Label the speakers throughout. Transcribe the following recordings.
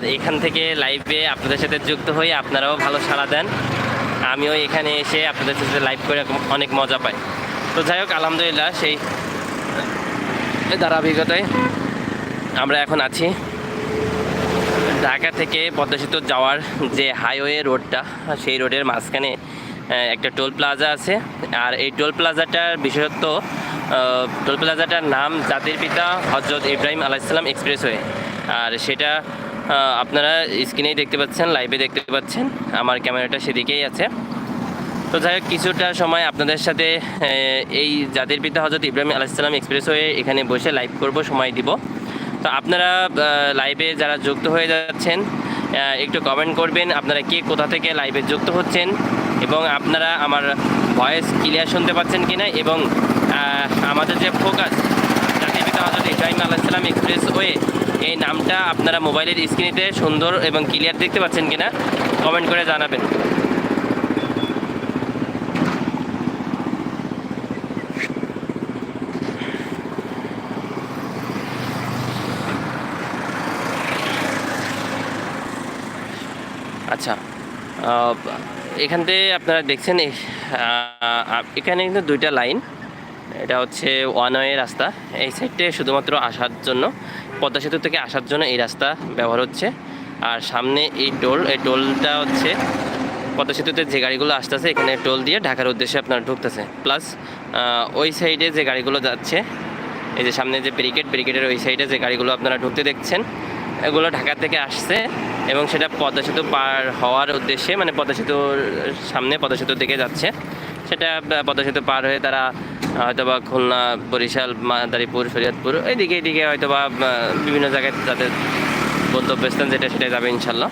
Speaker 1: আর এখান থেকে লাইভে আপনাদের সাথে যুক্ত হয়ে আপনারাও ভালো সাড়া দেন। আমিও এখানে এসে আপনাদের সাথে লাইভ করে অনেক মজা পাই। তো যাই হোক, আলহামদুলিল্লাহ, সেই ধারাবাহিকতায় আমরা এখন আছি। ঢাকা থেকে পদ্মা যাওয়ার যে হাইওয়ে রোডটা সেই রোডের মাঝখানে একটা টোল প্লাজা আছে। আর এই টোল প্লাজাটার বিশেষত্ব টোল প্লাজাটার নাম জাতির পিতা হজরত ইব্রাহিম আলাইসালাম এক্সপ্রেসওয়ে আর সেটা আপনারা স্ক্রিনেই দেখতে পাচ্ছেন লাইভে দেখতে পাচ্ছেন, আমার ক্যামেরাটা সেদিকেই আছে। তো যাই হোক, কিছুটা সময় আপনাদের সাথে এই জাতির পিতা হজরত ইব্রাহিম আলাইসালাম এক্সপ্রেসওয়ে এখানে বসে লাইভ করব, সময় দিব। তো আপনারা লাইভে যারা যুক্ত হয়ে যাচ্ছেন একটু কমেন্ট করবেন, আপনারা কে কোথা থেকে লাইভে যুক্ত হচ্ছেন এবং আপনারা আমার ভয়েস ক্লিয়ার শুনতে পাচ্ছেন কি না এবং আমাদের যে ফোকাস জাতির পিতা হজরত ইব্রাহিম আলাইসালাম এক্সপ্রেসওয়ে এই নামটা আপনারা মোবাইলের স্ক্রিনেতে সুন্দর এবং ক্লিয়ার দেখতে পাচ্ছেন কিনা কমেন্ট করে জানাবেন। আচ্ছা এখান থেকে আপনারা দেখছেন এখানে কিন্তু দুইটা লাইন, এটা হচ্ছে ওয়ান ওয়ে রাস্তা, এই সাইডে শুধুমাত্র আসার জন্য। পদ্মা সেতু থেকে আসার জন্য এই রাস্তা ব্যবহার হচ্ছে। আর সামনে এই টোল, এই টোলটা হচ্ছে পদ্মা সেতুতে যে গাড়িগুলো আসতেছে, এখানে টোল দিয়ে ঢাকার উদ্দেশ্যে আপনারা ঢুকতেছে। প্লাস ওই সাইডে যে গাড়িগুলো যাচ্ছে, এই যে সামনে যে ব্যারিকেড, ব্যারিকেডের ওই সাইডে যে গাড়িগুলো আপনারা ঢুকতে দেখছেন, এগুলো ঢাকা থেকে আসছে এবং সেটা পদ্মা সেতু পার হওয়ার উদ্দেশ্যে মানে পদ্মা সেতুর সামনে পদ্মা সেতুর দিকে যাচ্ছে। সেটা পদ্মা সেতু পার হয়ে তারা হয়তো বা খুলনা, বরিশাল, মাদারীপুর শরীয়তপুর এইদিকে এইদিকে হয়তো বা বিভিন্ন জায়গায় যাদের গন্তব্যস্থান যেটা সেটা যাবে ইনশাল্লাহ।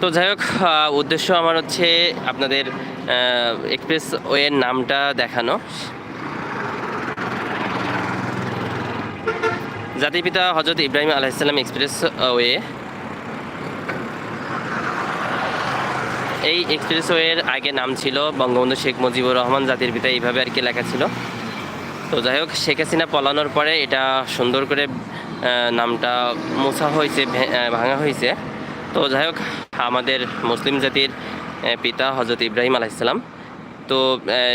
Speaker 1: তো যাই হোক উদ্দেশ্য আমার হচ্ছে আপনাদের এক্সপ্রেস ওয়ের নামটা দেখানো। জাতির পিতা হজরত ইব্রাহিম আলাইসাল্লাম এক্সপ্রেস ওয়ে এই এক্সপ্রেসওয়ের আগে নাম ছিল বঙ্গবন্ধু শেখ মুজিবুর রহমান জাতির পিতা, এইভাবে আর কি লেখা ছিল। তো যাই হোক, শেখ হাসিনা পলানোর পরে এটা সুন্দর করে নামটা মোছা হয়েছে ভাঙা হয়েছে। তো যাই হোক, আমাদের মুসলিম জাতির পিতা হজরত ইব্রাহিম আলাইসাল্লাম তো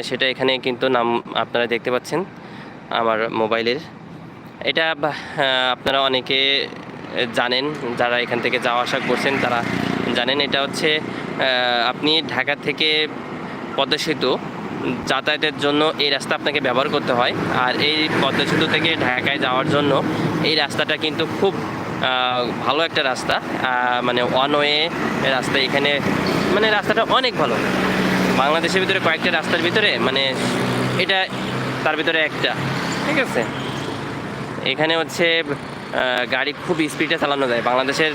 Speaker 1: সেটা এখানে কিন্তু নাম আপনারা দেখতে পাচ্ছেন আমার মোবাইলের। এটা আপনারা অনেকে জানেন, যারা এখান থেকে যাওয়া আসা করছেন, তারা জানেন, এটা হচ্ছে আপনি ঢাকা থেকে পদ্মা সেতু যাতায়াতের জন্য এই রাস্তা আপনাকে ব্যবহার করতে হয়। আর এই পদ্মা সেতু থেকে ঢাকায় যাওয়ার জন্য এই রাস্তাটা কিন্তু খুব ভালো একটা রাস্তা। মানে ওয়ান ওয়ে রাস্তা এখানে মানে রাস্তাটা অনেক ভালো। বাংলাদেশের ভিতরে কয়েকটা রাস্তার ভিতরে মানে এটা তার ভিতরে একটা। ঠিক আছে? এখানে হচ্ছে গাড়ি খুব স্পিডে চালানো যায়। বাংলাদেশের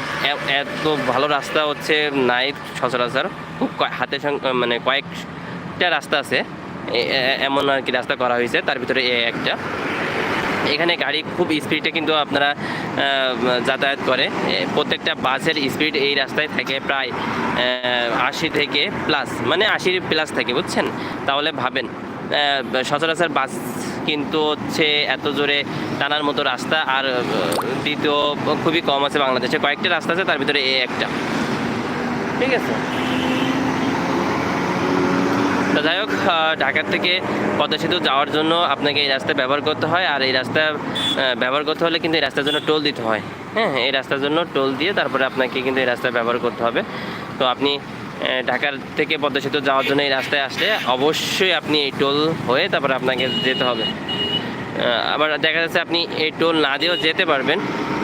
Speaker 1: এত ভালো রাস্তা হচ্ছে নাই সচরাচর। খুব হাতে মানে কয়েকটা রাস্তা আছে। এমন আর কি রাস্তা করা হয়েছে, তার ভিতরে এ একটা। এখানে গাড়ি খুব স্পিডে কিন্তু আপনারা যাতায়াত করে। প্রত্যেকটা বাসের স্পিড এই রাস্তায় থাকে প্রায় আশি থেকে প্লাস মানে আশির প্লাস থাকে, বুঝছেন? তাহলে ভাবেন সচরাচর বাস কিন্তু হচ্ছে এত জোরে টানার মতো রাস্তা আর দ্বিতীয় খুবই কম আছে বাংলাদেশে। কয়েকটা রাস্তা আছে, তার ভিতরে এ একটা। ঠিক আছে? যাই হোক ঢাকার থেকে পদ্মা সেতু যাওয়ার জন্য আপনাকে এই রাস্তা ব্যবহার করতে হয় আর এই রাস্তা ব্যবহার করতে হলে কিন্তু এই রাস্তার জন্য টোল দিতে হয়। হ্যাঁ এই রাস্তার জন্য টোল দিয়ে তারপরে আপনাকে কিন্তু এই রাস্তা ব্যবহার করতে হবে। তো আপনি ঢাকার থেকে পদ্মা সেতু যাওয়ার জন্য এই রাস্তায় আসলে অবশ্যই আপনি এই টোল হয়ে তারপরে আপনাকে যেতে হবে। আবার দেখা যাচ্ছে আপনি এই টোল না দিয়েও যেতে পারবেন।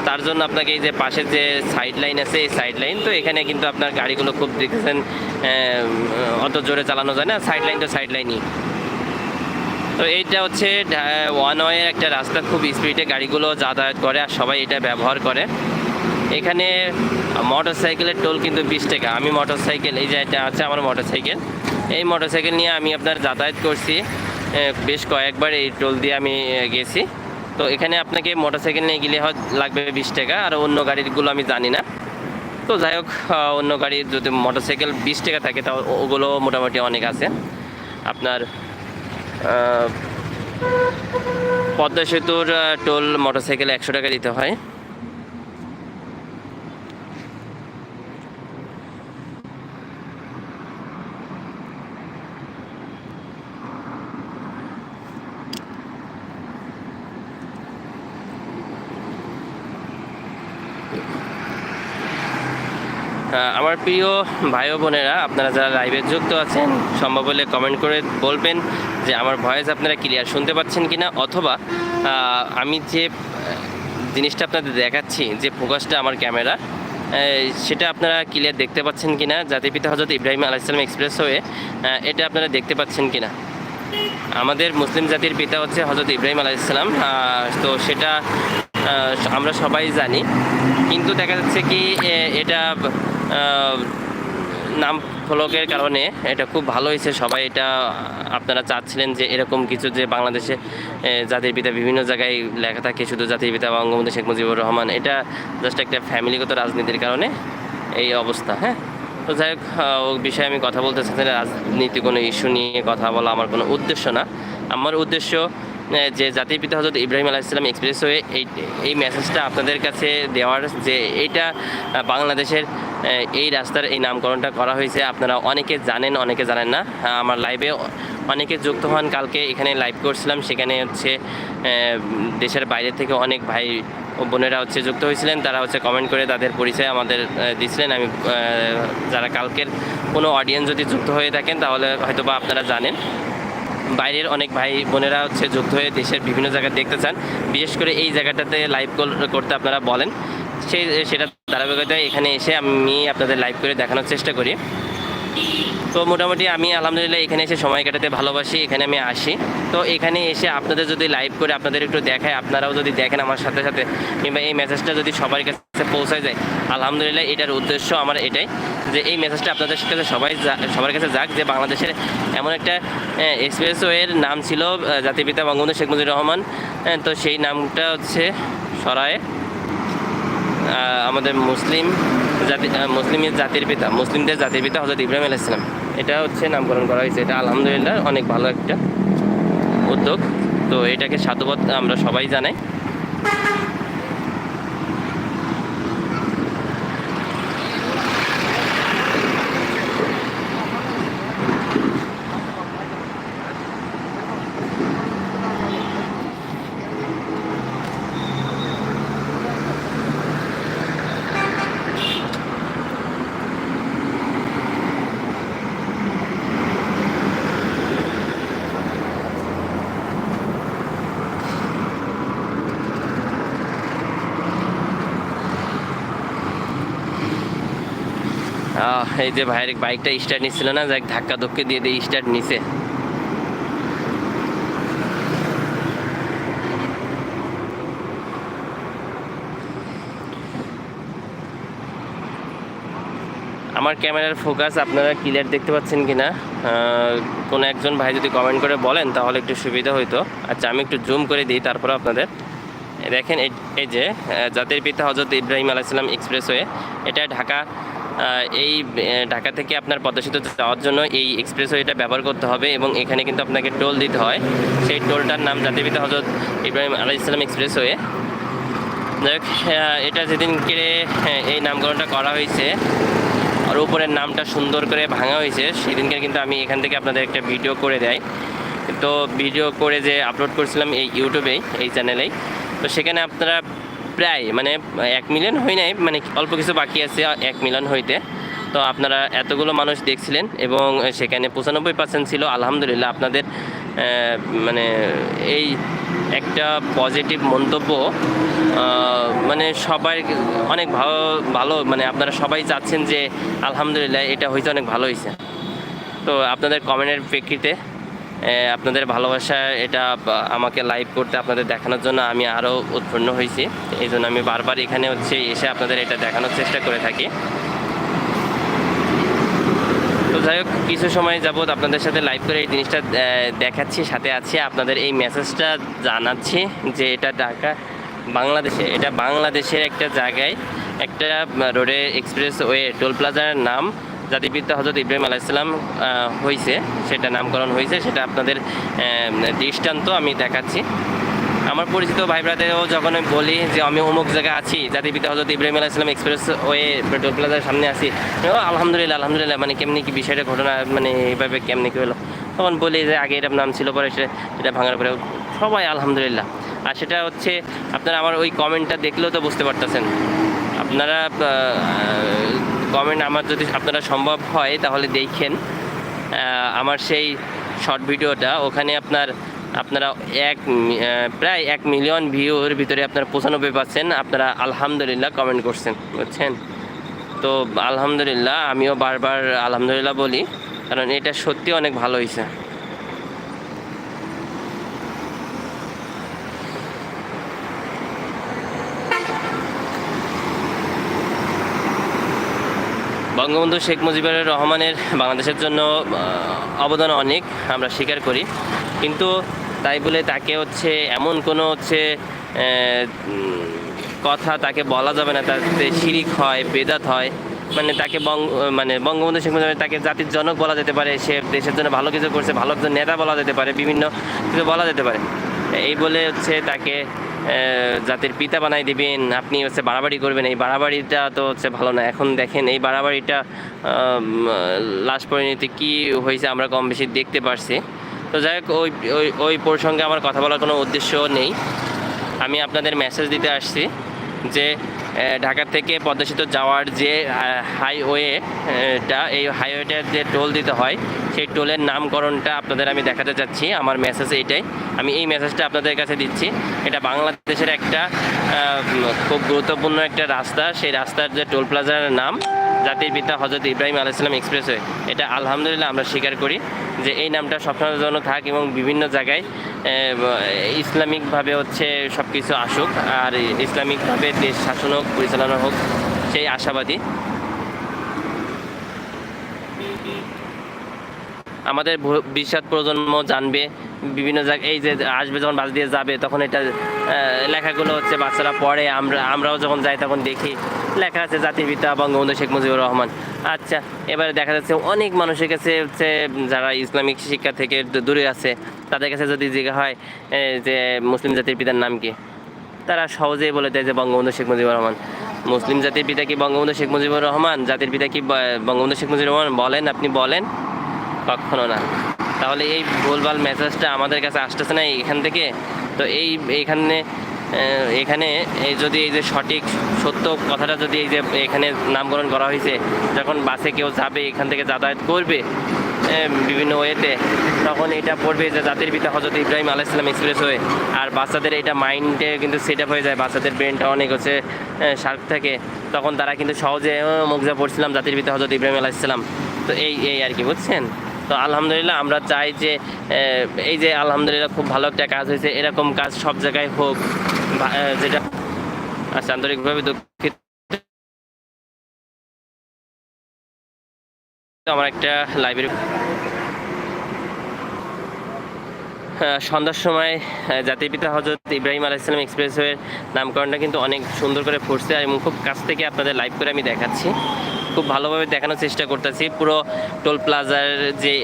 Speaker 1: তার জন্য আপনাকে এই যে পাশের যে সাইড লাইন আছে এই সাইড লাইন তো এখানে কিন্তু আপনার গাড়িগুলো খুব দেখতেছেন আহ, অত জোরে চালানো যায় না সাইড লাইন তো সাইড লাইনই তো এইটা হচ্ছে ওয়ান ওয়ে একটা রাস্তা খুব স্পিডে গাড়িগুলো যাতায়াত করে আর সবাই এটা ব্যবহার করে। এখানে মোটর সাইকেলের টোল কিন্তু বিশ টাকা। আমি মোটর সাইকেল এই যে এটা আছে আমার মোটর সাইকেল এই মোটর সাইকেল নিয়ে আমি আপনার যাতায়াত করছি বেশ কয়েকবার এই টোল দিয়ে আমি গেছি। তো এখানে আপনাকে মোটর সাইকেল নিয়ে গেলে হয় লাগবে বিশ টাকা, আর অন্য গাড়িগুলো আমি জানি না। তো যাই হোক অন্য গাড়ির যদি মোটর সাইকেল বিশ টাকা থাকে ও- ওগুলো মোটামুটি অনেক আছে। আপনার পদ্মা সেতুর টোল মোটর সাইকেলে একশো টাকা দিতে হয়। আমার প্রিয় ভাই বোনেরা, আপনারা যারা লাইভে যুক্ত আছেন, সম্ভব হলে কমেন্ট করে বলবেন যে আমার ভয়েস আপনারা ক্লিয়ার শুনতে পাচ্ছেন কি না অথবা আমি যে জিনিসটা আপনাদের দেখাচ্ছি, যে ফোকাসটা আমার ক্যামেরা সেটা আপনারা ক্লিয়ার দেখতে পাচ্ছেন কি না জাতির পিতা হজরত ইব্রাহিম আলাইসালাম এক্সপ্রেস হয়ে এটা আপনারা দেখতে পাচ্ছেন কি না আমাদের মুসলিম জাতির পিতা হচ্ছে হজরত ইব্রাহিম আলাইসালাম তো সেটা আমরা সবাই জানি। কিন্তু দেখা যাচ্ছে কি এটা নাম ফলকের কারণে এটা খুব ভালো হয়েছে। সবাই এটা আপনারা চাচ্ছিলেন যে এরকম কিছু যে বাংলাদেশে জাতির পিতা বিভিন্ন জায়গায় লেখা থাকে, শুধু জাতির পিতা বঙ্গবন্ধু শেখ মুজিবুর রহমান, এটা জাস্ট একটা ফ্যামিলিগত রাজনীতির কারণে এই অবস্থা হ্যাঁ? তো যাই হোক ও বিষয়ে আমি কথা বলতে চাচ্ছি রাজনীতি কোনো ইস্যু নিয়ে কথা বলা আমার কোনো উদ্দেশ্য না। আমার উদ্দেশ্য যে জাতির পিতা হজরত ইব্রাহিম আলাইসালাম এক্সপ্রেস হয়ে এই এই মেসেজটা আপনাদের কাছে দেওয়ার যে এইটা বাংলাদেশের এই রাস্তার এই নামকরণটা করা হয়েছে। আপনারা অনেকে জানেন অনেকে জানেন না। আমার লাইভে অনেকে যুক্ত হন। কালকে এখানে লাইভ করছিলাম। সেখানে হচ্ছে দেশের বাইরে থেকে অনেক ভাই বোনেরা হচ্ছে যুক্ত হয়েছিলেন। তারা হচ্ছে কমেন্ট করে তাদের পরিচয় আমাদের দিছিলেন। আমি যারা কালকের কোনো অডিয়েন্স যদি যুক্ত হয়ে থাকেন, তাহলে হয়তো বা আপনারা জানেন। বাইরের অনেক ভাই বোনেরা হচ্ছে যুক্ত হয়ে দেশের বিভিন্ন জায়গায় দেখতে চান। বিশেষ করে এই জায়গাটাতে লাইভ করতে আপনারা বলেন। সেই সেটা ধারাবাহিকতায় এখানে এসে আমি আপনাদের লাইভ করে দেখানোর চেষ্টা করি। তো মোটামুটি আমি আলহামদুলিল্লাহ এখানে এসে সময় কাটাতে ভালোবাসি এখানে আমি আসি। তো এখানে এসে আপনাদের যদি লাইভ করে আপনাদের একটু দেখায় আপনারাও যদি দেখেন আমার সাথে সাথে কিংবা এই মেসেজটা যদি সবার কাছে পৌঁছায় যায় আলহামদুলিল্লাহ এটার উদ্দেশ্য আমার এটাই যে এই মেসেজটা আপনাদের কাছে সবাই সবার কাছে যাক যে বাংলাদেশের এমন একটা এক্সপ্রেসওয়ের নাম ছিল আহ, জাতির পিতা বঙ্গবন্ধু শেখ মুজিবুর রহমান। তো সেই নামটা হচ্ছে সরায়। আমাদের মুসলিম জাতি মুসলিমের জাতির পিতা, মুসলিমদের জাতির পিতা হজরত ইব্রাহিম আলাহ ইসলাম এটা হচ্ছে নামকরণ করা হয়েছে। এটা আলহামদুলিল্লাহ অনেক ভালো একটা উদ্যোগ। তো এটাকে সাধুবাদ আমরা সবাই জানাই। এই যে ভাইয়ের বাইকটা স্টার্ট নিচ্ছিল না, যাক ধাক্কা ধক্কে দিয়ে দিয়ে স্টার্ট নিছে। আমার ক্যামেরার ফোকাস আপনারা ক্লিয়ার দেখতে পাচ্ছেন কি না কোনো একজন ভাই যদি কমেন্ট করে বলেন, তাহলে একটু সুবিধা হইতো। আচ্ছা আমি একটু জুম করে দিই, তারপরে আপনাদের। দেখেন এই- যে জাতির পিতা হজরত ইব্রাহিম আলাইসালাম এক্সপ্রেসওয়ে এটা ঢাকা এই ঢাকা থেকে আপনার পদ্মা যাওয়ার জন্য এই এক্সপ্রেসওয়েটা ব্যবহার করতে হবে এবং এখানে কিন্তু আপনাকে টোল দিতে হয়। সেই টোলটার নাম জাতির পিতা হজরত ইব্রাহিম আলাইসালাম এক্সপ্রেসওয়ে। যাই এটা যেদিনকে এই নামকরণটা করা হয়েছে, আর উপরের নামটা সুন্দর করে ভাঙা হয়েছে, সেদিনকে কিন্তু আমি এখান থেকে আপনাদের একটা ভিডিও করে দেয় তো ভিডিও করে যে আপলোড করছিলাম এই ইউটিউবেই, এই চ্যানেলেই। তো সেখানে আপনারা প্রায় মানে এক মিলিয়ন হয় নাই মানে অল্প কিছু বাকি আছে, এক মিলিয়ন হইতে। তো আপনারা এতগুলো মানুষ দেখছিলেন এবং সেখানে পঁচানব্বই পার্সেন্ট ছিল। আলহামদুলিল্লাহ আপনাদের মানে এই একটা পজিটিভ মন্তব্য মানে সবাই অনেক ভালো ভালো মানে আপনারা সবাই চাচ্ছেন যে আলহামদুলিল্লাহ এটা হয়েছে অনেক ভালো হয়েছে তো আপনাদের কমেন্টের প্রেক্ষিতে আপনাদের ভালোবাসা, এটা আমাকে লাইভ করতে আপনাদের দেখানোর জন্য আমি আরও উৎপন্ন হয়েছি। এই জন্য আমি বারবার এখানে হচ্ছে এসে আপনাদের এটা দেখানোর চেষ্টা করে থাকি। তো যাই হোক, কিছু সময় যাবৎ আপনাদের সাথে লাইভ করে এই জিনিসটা দেখাচ্ছি, সাথে আছি। আপনাদের এই মেসেজটা জানাচ্ছি যে এটা ঢাকা, বাংলাদেশে, এটা বাংলাদেশের একটা জায়গায়, একটা রোডে এক্সপ্রেস ওয়ে টোল প্লাজার নাম জাতিপিতা হজরত ইব্রাহিম আলাইসাল্লাম হয়েছে সেটা নামকরণ হয়েছে সেটা আপনাদের দৃষ্টান্ত আমি দেখাচ্ছি। আমার পরিচিত ভাই ব্রাদেরও যখন আমি বলি যে আমি অমুক জায়গায় আছি জাতির পিতা হজরত ইব্রাহিম আলাহ ইসলাম এক্সপ্রেস ওয়ে পেট্রোল প্লাজার সামনে আছি, ও, আলহামদুলিল্লাহ আলহামদুলিল্লাহ মানে কেমনি কি বিষয়টা, ঘটনা মানে এইভাবে কেমনি কি হলো? তখন বলি যে আগে এরকম নাম ছিল, পরে সেটা এটা ভাঙার পরে সবাই আলহামদুলিল্লাহ। আর সেটা হচ্ছে, আপনারা আমার ওই কমেন্টটা দেখলেও তো বুঝতে পারতেছেন। আপনারা কমেন্ট আমার যদি আপনারা সম্ভব হয় তাহলে দেখেন। আমার সেই শর্ট ভিডিওটা ওখানে আপনার, আপনারা এক প্রায় এক মিলিয়ন ভিউর ভিতরে আপনারা পঁচানব্বই পাচ্ছেন আপনারা আলহামদুলিল্লাহ কমেন্ট করছেন, বুঝছেন? তো আলহামদুলিল্লাহ, আমিও বারবার আলহামদুলিল্লাহ বলি, কারণ এটা সত্যি অনেক ভালো হয়েছে বঙ্গবন্ধু শেখ মুজিবুর রহমানের বাংলাদেশের জন্য অবদান অনেক, আমরা স্বীকার করি। কিন্তু তাই বলে তাকে হচ্ছে এমন কোনো হচ্ছে কথা তাকে বলা যাবে না, তাতে শিরিক হয়, বেদাত হয়। মানে তাকে বঙ্গ মানে বঙ্গবন্ধু শেখ মুজিবুর তাকে জাতির জনক বলা যেতে পারে, সে দেশের জন্য ভালো কিছু করছে, ভালো একজন নেতা বলা যেতে পারে, বিভিন্ন কিছু বলা যেতে পারে। এই বলে হচ্ছে তাকে জাতির পিতা বানাই দিবেন, আপনি হচ্ছে বাড়াবাড়ি করবেন, এই বাড়াবাড়িটা তো হচ্ছে ভালো না। এখন দেখেন, এই বাড়াবাড়িটা লাশ পরিণতি কি হয়েছে আমরা কম বেশি দেখতে পারছি। তো যাই হোক, ওই ওই ওই প্রসঙ্গে আমার কথা বলার কোনো উদ্দেশ্য নেই। আমি আপনাদের মেসেজ দিতে আসছি যে ঢাকা থেকে পদ্মা যাওয়ার যে হাইওয়েটা এই হাইওয়েটার যে টোল দিতে হয় সেই টোলের নামকরণটা আপনাদের আমি দেখাতে চাচ্ছি। আমার মেসেজ এইটাই। আমি এই মেসেজটা আপনাদের কাছে দিচ্ছি। এটা বাংলাদেশের একটা খুব গুরুত্বপূর্ণ একটা রাস্তা। সেই রাস্তার যে টোল প্লাজার নাম, জাতির পিতা হজরত ইব্রাহিম আলাইসালাম এক্সপ্রেসওয়ে, এটা আলহামদুলিল্লাহ আমরা স্বীকার করি যে এই নামটা সবসময়ের জন্য থাক এবং বিভিন্ন জায়গায় ইসলামিকভাবে হচ্ছে সব কিছু আসুক। আর ইসলামিকভাবে দেশ শাসন হোক, পরিচালনা হোক, সেই আশাবাদী। আমাদের ভবিষ্যৎ প্রজন্ম জানবে, বিভিন্ন জায়গায় এই যে আসবে যখন বাস দিয়ে যাবে, তখন এটা লেখাগুলো হচ্ছে বাচ্চারা পড়ে, আমরা আমরাও যখন যাই তখন দেখি। লেখা আছে জাতির পিতা বঙ্গবন্ধু শেখ মুজিবুর রহমান। আচ্ছা এবারে দেখা যাচ্ছে অনেক মানুষের কাছে হচ্ছে, যারা ইসলামিক শিক্ষা থেকে দূরে আছে, তাদের কাছে যদি জিজ্ঞা হয় যে মুসলিম জাতির পিতার নাম কি? তারা সহজেই বলে দেয় যে বঙ্গবন্ধু শেখ মুজিবুর রহমান। মুসলিম জাতির পিতা কি বঙ্গবন্ধু শেখ মুজিবুর রহমান? জাতির পিতা কি বঙ্গবন্ধু শেখ মুজিবুর রহমান? বলেন, আপনি বলেন। কখনো না। তাহলে এই ভুলভাল মেসেজটা আমাদের কাছে আসতেছে না এখান থেকে। তো এই, এইখানে এখানে এই যদি এই যে সঠিক, সত্য কথাটা যদি এই যে এখানে নামকরণ করা হয়েছে, যখন বাসে কেউ যাবে, এখান থেকে যাতায়াত করবে বিভিন্ন ওয়েতে, তখন এটা পড়বে যে জাতির পিতা হজরত ইব্রাহিম আলাইসালাম এক্সপ্রেস হয়ে। আর বাচ্চাদের এটা মাইন্ডে কিন্তু সেট আপ হয়ে যায়, বাচ্চাদের ব্রেনটা অনেক হচ্ছে শার্প থাকে। তখন তারা কিন্তু সহজে মুখজা পড়ছিলাম জাতির পিতা হজরত ইব্রাহিম আলাইসালাম তো এই এই আর কি, বুঝছেন? তো আলহামদুলিল্লাহ আমরা চাই যে এই যে আলহামদুলিল্লাহ খুব ভালো একটা কাজ হয়েছে, এরকম কাজ সব জায়গায় হোক যেটা আচ্ছা আন্তরিকভাবে দুঃখিত। আমার একটা লাইব্রেরি সন্ধ্যার সময় জাতির পিতা হজরত ইব্রাহিম আলাইসালাম এক্সপ্রেসওয়ের নামকরণটা কিন্তু অনেক সুন্দর করে ফুটছে এবং খুব কাছ থেকে আপনাদের লাইভ করে আমি দেখাচ্ছি। খুব ভালোভাবে দেখানোর চেষ্টা করতেছি। পুরো টোল প্লাজার যে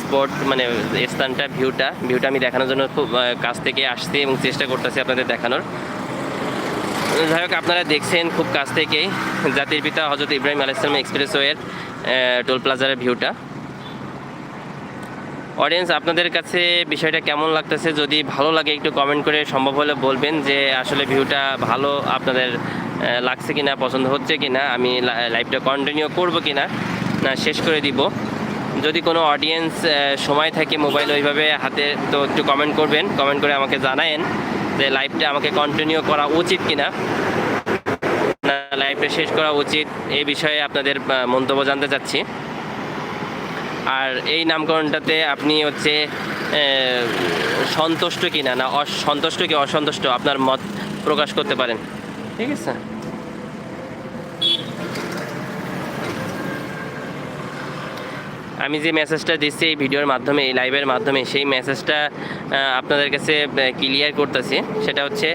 Speaker 1: স্পট মানে স্থানটা, ভিউটা ভিউটা আমি দেখানোর জন্য খুব কাছ থেকে আসছি এবং চেষ্টা করতেছি আপনাদের দেখানোর। যাই হোক, আপনারা দেখছেন খুব কাছ থেকেই জাতির পিতা হজরত ইব্রাহিম আলাইসলাম এক্সপ্রেসওয়ের টোল প্লাজারের ভিউটা। অডিয়েন্স আপনাদের কাছে বিষয়টা কেমন লাগতেছে? যদি ভালো লাগে, একটু কমেন্ট করে সম্ভব হলে বলবেন যে আসলে ভিউটা ভালো আপনাদের লাগছে কি না পছন্দ হচ্ছে কি না আমি লাইভটা কন্টিনিউ করব কিনা, না না শেষ করে দিব। যদি কোনো অডিয়েন্স সময় থাকে মোবাইল ওইভাবে হাতে, তো একটু কমেন্ট করবেন। কমেন্ট করে আমাকে জানায়েন যে লাইভটা আমাকে কন্টিনিউ করা উচিত কি না লাইভটা শেষ করা উচিত, এই বিষয়ে আপনাদের মন্তব্য জানতে চাচ্ছি। আর এই নামকরণটাতে আপনি হচ্ছে সন্তুষ্ট কি না না অসন্তুষ্ট কি অসন্তুষ্ট আপনার মত প্রকাশ করতে পারেন? ঠিক আছে। আমি যে মেসেজটা দিচ্ছি এই ভিডিওর মাধ্যমে, এই লাইভের মাধ্যমে, সেই মেসেজটা আপনাদের কাছে ক্লিয়ার করতেছি। সেটা হচ্ছে,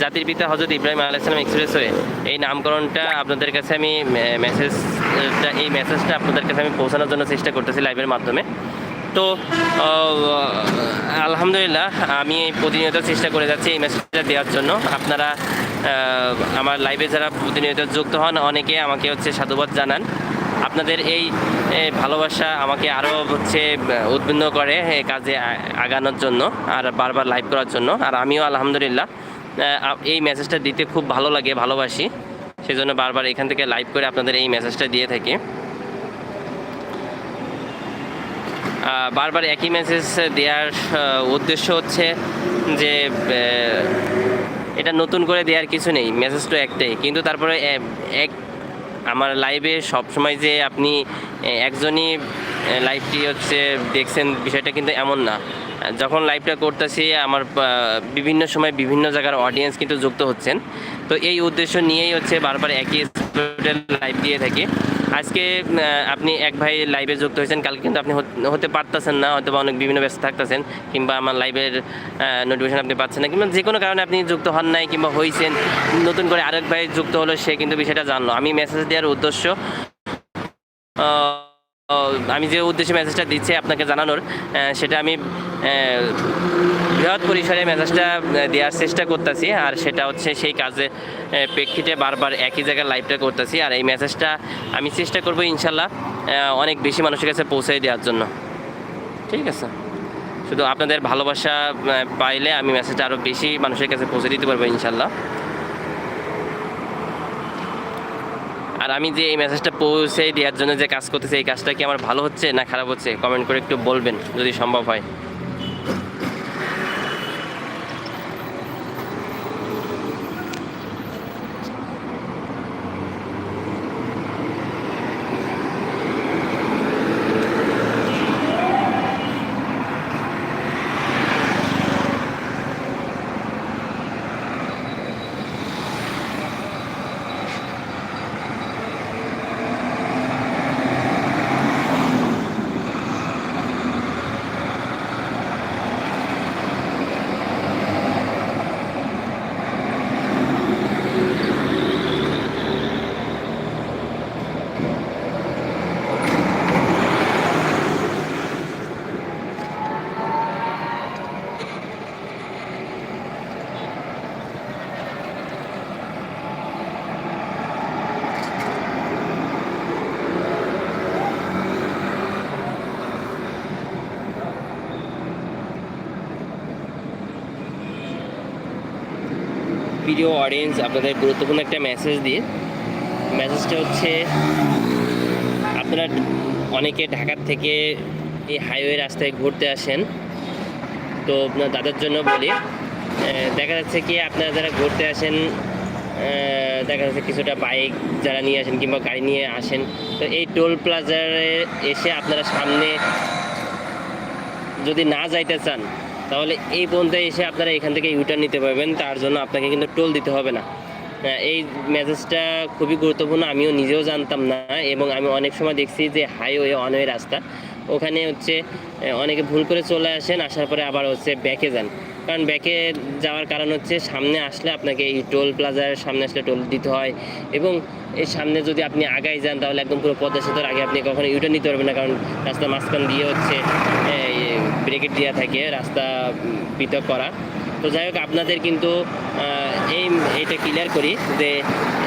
Speaker 1: জাতির পিতা হজরত ইব্রাহিম আলাইসালাম এক্সপ্রেসওয়ে এই নামকরণটা আপনাদের কাছে আমি মেসেজটা এই মেসেজটা আপনাদের কাছে আমি পৌঁছানোর জন্য চেষ্টা করতেছি লাইভের মাধ্যমে। তো আলহামদুলিল্লাহ, আমি প্রতিনিয়ত চেষ্টা করে যাচ্ছি এই মেসেজটা দেওয়ার জন্য। আপনারা আমার লাইভে যারা প্রতিনিয়ত যুক্ত হন, অনেকে আমাকে হচ্ছে সাধুবাদ জানান। আপনাদের এই ভালোবাসা আমাকে আরও হচ্ছে উদ্বুদ্ধ করে কাজে আগানোর জন্য আর বারবার লাইভ করার জন্য। আর আমিও আলহামদুলিল্লাহ এই মেসেজটা দিতে খুব ভালো লাগে, ভালোবাসি। সেই জন্য বারবার এখান থেকে লাইভ করে আপনাদের এই মেসেজটা দিয়ে থাকি। বারবার একই মেসেজ দেওয়ার উদ্দেশ্য হচ্ছে যে এটা নতুন করে দেওয়ার কিছু নেই। মেসেজ তো একটাই। কিন্তু তারপরে এক আমার লাইভে সবসময় যে আপনি একজনই লাইভটি হচ্ছে দেখছেন, বিষয়টা কিন্তু এমন না। যখন লাইভটা করতেছি, আমার বিভিন্ন সময় বিভিন্ন জায়গার অডিয়েন্স কিন্তু যুক্ত হচ্ছেন। তো এই উদ্দেশ্য নিয়েই হচ্ছে বারবার একই লাইভ দিয়ে থাকি। আজকে আপনি এক ভাই লাইভে যুক্ত হয়েছেন, কালকে কিন্তু আপনি হত- পারতেছেন না হয়তো অনেক বিভিন্ন ব্যস্ত থাকতেছেন, কিংবা আমার লাইভের নোটিফিকেশন আপনি পাচ্ছেন না, কিংবা যে কোনো কারণে আপনি যুক্ত হন নাই, কিংবা হয়েছেন নতুন করে আরেক ভাই যুক্ত হলো, সে কিন্তু বিষয়টা জানলো। আমি মেসেজ দেওয়ার উদ্দেশ্য আমি যে উদ্দেশ্যে মেসেজটা দিচ্ছি আপনাকে জানানোর সেটা আমি বৃহৎ পরিসরে মেসেজটা দেওয়ার চেষ্টা করতেছি, আর সেটা হচ্ছে সেই কাজে প্রেক্ষিতে বারবার একই জায়গায় লাইভটা করতেছি, আর এই মেসেজটা আমি চেষ্টা করব ইনশাল্লাহ অনেক বেশি মানুষের কাছে পৌঁছে দেওয়ার জন্য। ঠিক আছে? শুধু আপনাদের ভালোবাসা পাইলে আমি মেসেজটা আরও বেশি মানুষের কাছে পৌঁছে দিতে পারব ইনশাল্লাহ। আর আমি যে এই মেসেজটা পৌঁছে দেওয়ার জন্য যে কাজ করতেছি, এই কাজটা কি আমার ভালো হচ্ছে না খারাপ হচ্ছে? কমেন্ট করে একটু বলবেন যদি সম্ভব হয়। ভিডিও অডিয়েন্স আপনাদের গুরুত্বপূর্ণ একটা মেসেজ দিয়ে। মেসেজটা হচ্ছে, আপনারা অনেকে ঢাকার থেকে এই হাইওয়ে রাস্তায় ঘুরতে আসেন। তো আপনার তাদের জন্য বলি দেখা যাচ্ছে কি আপনারা যারা ঘুরতে আসেন দেখা যাচ্ছে কিছুটা বাইক যারা নিয়ে আসেন কিংবা গাড়ি নিয়ে আসেন, তো এই টোল প্লাজারে এসে আপনারা সামনে যদি না যাইতে চান তাহলে এই পর্যন্ত এসে আপনারা এখান থেকে ইউটার্ন নিতে পারবেন, তার জন্য আপনাকে কিন্তু টোল দিতে হবে না। এই মেসেজটা খুবই গুরুত্বপূর্ণ, আমিও নিজেও জানতাম না এবং আমি অনেক সময় দেখছি যে হাইওয়ে অনওয়ে রাস্তা। ওখানে হচ্ছে অনেকে ভুল করে চলে আসেন, আসার পরে আবার হচ্ছে ব্যাকে যান। কারণ ব্যাকে যাওয়ার কারণ হচ্ছে, সামনে আসলে আপনাকে এই টোল প্লাজার সামনে আসলে টোল দিতে হয় এবং এই সামনে যদি আপনি আগায় যান, তাহলে একদম পুরো পদ্মা সেতুর আগে আপনি কখনো ইউটার্ন নিতে পারবেন না, কারণ রাস্তা মাঝখান দিয়ে হচ্ছে ব্রেকেট দেওয়া থাকে, রাস্তা পৃথক করা। তো যাই হোক, আপনাদের কিন্তু এই, এইটা ক্লিয়ার করি যে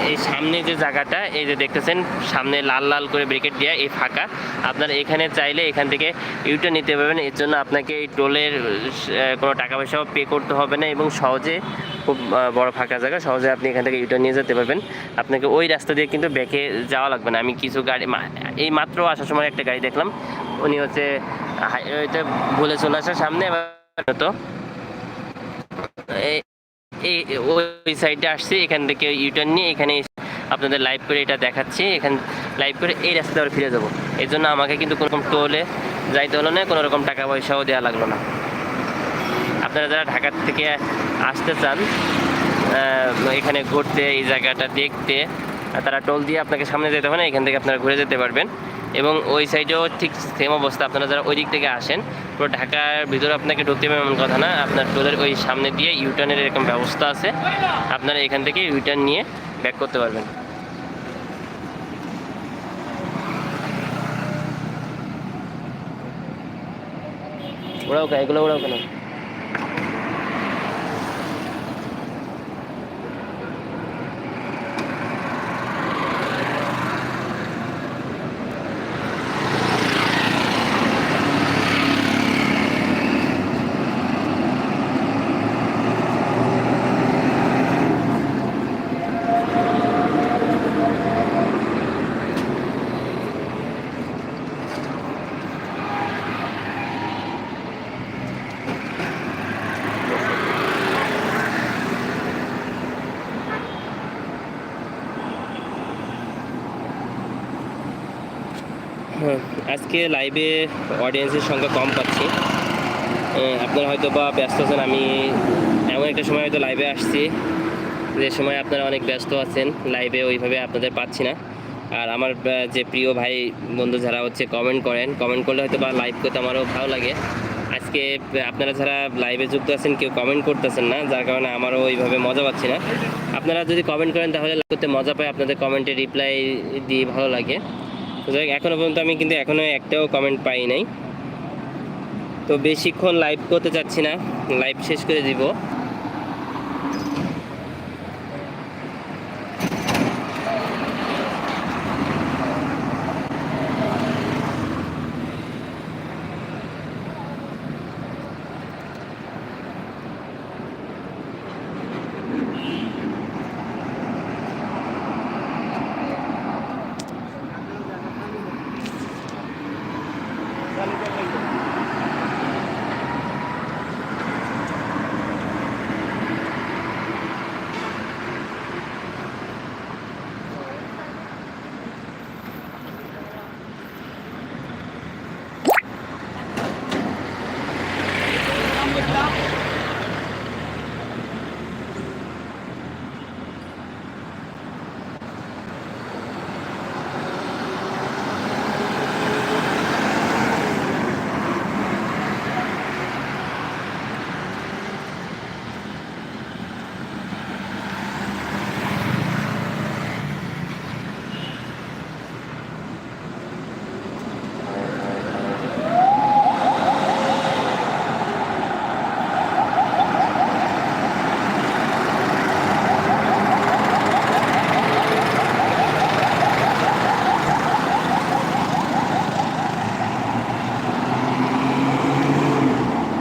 Speaker 1: এই সামনে যে জায়গাটা, এই যে দেখতেছেন, সামনে লাল লাল করে ব্রেকেট দেওয়া এই ফাঁকা। আপনারা এখানে চাইলে এখান থেকে ইউটার্ন নিতে পারবেন। এর জন্য আপনাকে এই টোলের কোনো টাকা পয়সাও পে করতে হবে না এবং সহজে খুব বড় ফাঁকা জায়গা, সহজে আপনি এখান থেকে ইউটার্ন নিয়ে যেতে পারবেন। আপনাকে ওই রাস্তা দিয়ে কিন্তু ব্যাকে যাওয়া লাগবে না। আমি কিছু গাড়ি এই মাত্র আসার সময় একটা গাড়ি দেখলাম। উনি হচ্ছে হাইওয়েতে ভুলে চলে আসার সামনে তো। ওই সাইডে আসছি, এখান থেকে ইউটার্ন নিয়ে এখানে আপনাদের লাইভ করে এটা দেখাচ্ছি। এখান লাইভ করে এই রাস্তা আবার ফিরে যাব। এই জন্য আমাকে কিন্তু কোনো রকম টোলে যাইতে হলো না, কোনো রকম টাকা পয়সাও দেওয়া লাগল না। আপনারা যারা ঢাকার থেকে আসতে চান এখানে ঘুরতে, এই জায়গাটা দেখতে, তারা টোল দিয়ে আপনাকে সামনে যেতে হবে না, এখান থেকে আপনারা ঘুরে যেতে পারবেন। এবং ওই সাইডেও ঠিক সেম অবস্থা। আপনারা যারা ওই দিক থেকে আসেন, পুরো ঢাকার ভিতরে আপনাকে ঢুকতে হবে এমন কথা না। আপনার টোলের ওই সামনে দিয়ে ইউটার্নের এরকম ব্যবস্থা আছে। আপনারা এখান থেকে ইউটার্ন নিয়ে ব্যাক করতে পারবেন। ওরাও এগুলো ওরাও কেন? আজকে লাইভে অডিয়েন্সের সংখ্যা কম পাচ্ছি। আপনারা হয়তো বা ব্যস্ত আছেন, আমি এমন একটা সময় হয়তো লাইভে আসছি, যে সময় আপনারা অনেক ব্যস্ত আছেন লাইভে ওইভাবে আপনাদের পাচ্ছি না। আর আমার যে প্রিয় ভাই, বন্ধু যারা হচ্ছে কমেন্ট করেন কমেন্ট করলে হয়তো বা লাইভ করতে আমারও ভালো লাগে। আজকে আপনারা যারা লাইভে যুক্ত আছেন, কেউ কমেন্ট করতেছেন না, যার কারণে আমারও ওইভাবে মজা পাচ্ছি না। আপনারা যদি কমেন্ট করেন, তাহলে করতে মজা পায়, আপনাদের কমেন্টে রিপ্লাই দিয়ে ভালো লাগে। তো যাই হোক, এখনও পর্যন্ত আমি কিন্তু এখনও একটাও কমেন্ট পাই নাই। তো বেশিক্ষণ লাইভ করতে চাচ্ছি না লাইভ শেষ করে দিব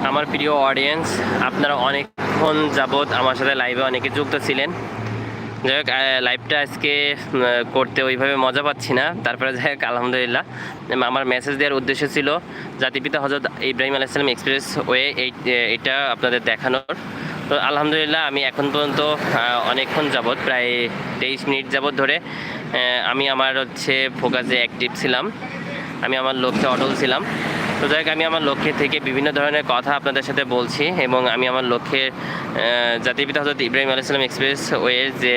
Speaker 1: আমার প্রিয় অডিয়েন্স আপনারা অনেকক্ষণ যাবৎ আমার সাথে লাইভে অনেকে যুক্ত ছিলেন। যাই হোক লাইভটা আজকে করতে ওইভাবে মজা পাচ্ছি না। তারপরে যাই হোক, আলহামদুলিল্লাহ। আমার মেসেজ দেওয়ার উদ্দেশ্য ছিল জাতিপিতা হজরত ইব্রাহিম আলাইসালাম এক্সপ্রেস ওয়ে এই এটা আপনাদের দেখানোর। তো আলহামদুলিল্লাহ, আমি এখন পর্যন্ত অনেকক্ষণ যাবৎ, প্রায় তেইশ মিনিট যাবৎ ধরে আমি আমার হচ্ছে ফোকাসে অ্যাক্টিভ ছিলাম। আমি আমার লক্ষ্যে অটল ছিলাম। তো যাই আমি আমার লক্ষ্যে থেকে বিভিন্ন ধরনের কথা আপনাদের সাথে বলছি এবং আমি আমার লক্ষ্যে জাতির পিতা হজরত ইব্রাহিম আলাইসালাম এক্সপ্রেস ওয়ের যে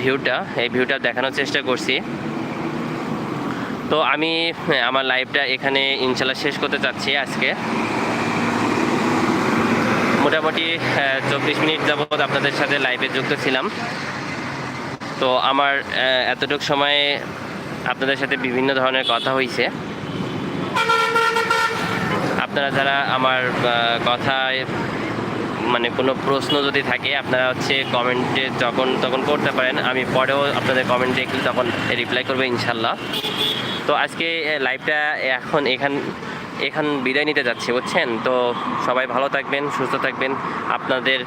Speaker 1: ভিউটা এই ভিউটা দেখানোর চেষ্টা করছি। তো আমি আমার লাইভটা এখানে ইনশাল্লাহ শেষ করতে চাচ্ছি আজকে। মোটামুটি চব্বিশ মিনিট যাবৎ আপনাদের সাথে লাইভে যুক্ত ছিলাম। তো আমার এতটুক সময়ে আপনাদের সাথে বিভিন্ন ধরনের কথা হয়েছে আপনারা যারা আমার কথায় মানে কোনো প্রশ্ন যদি থাকে, আপনারা হচ্ছে কমেন্টে যখন, তখন করতে পারেন। আমি পরেও আপনাদের কমেন্ট দেখলে তখন রিপ্লাই করব ইনশাল্লাহ তো আজকে লাইভটা এখন এখান এখান বিদায় নিতে যাচ্ছি, বুঝছেন? তো সবাই ভালো থাকবেন, সুস্থ থাকবেন। আপনাদের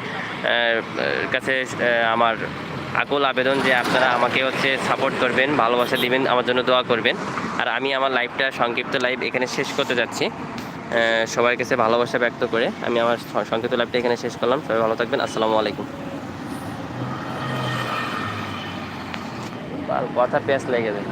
Speaker 1: কাছে আমার আকুল আবেদন যে আপনারা আমাকে হচ্ছে সাপোর্ট করবেন, ভালোবাসা দিবেন, আমার জন্য দোয়া করবেন। আর আমি আমার লাইভটা সংক্ষিপ্ত লাইভ এখানে শেষ করতে যাচ্ছি। সবার কাছে ভালোবাসা ব্যক্ত করে আমি আমার সংক্ষিপ্ত লাইভটা এখানে শেষ করলাম। সবাই ভালো থাকবেন, আসসালামু আলাইকুম। কথা পেঁয়াজ লেগে যায়।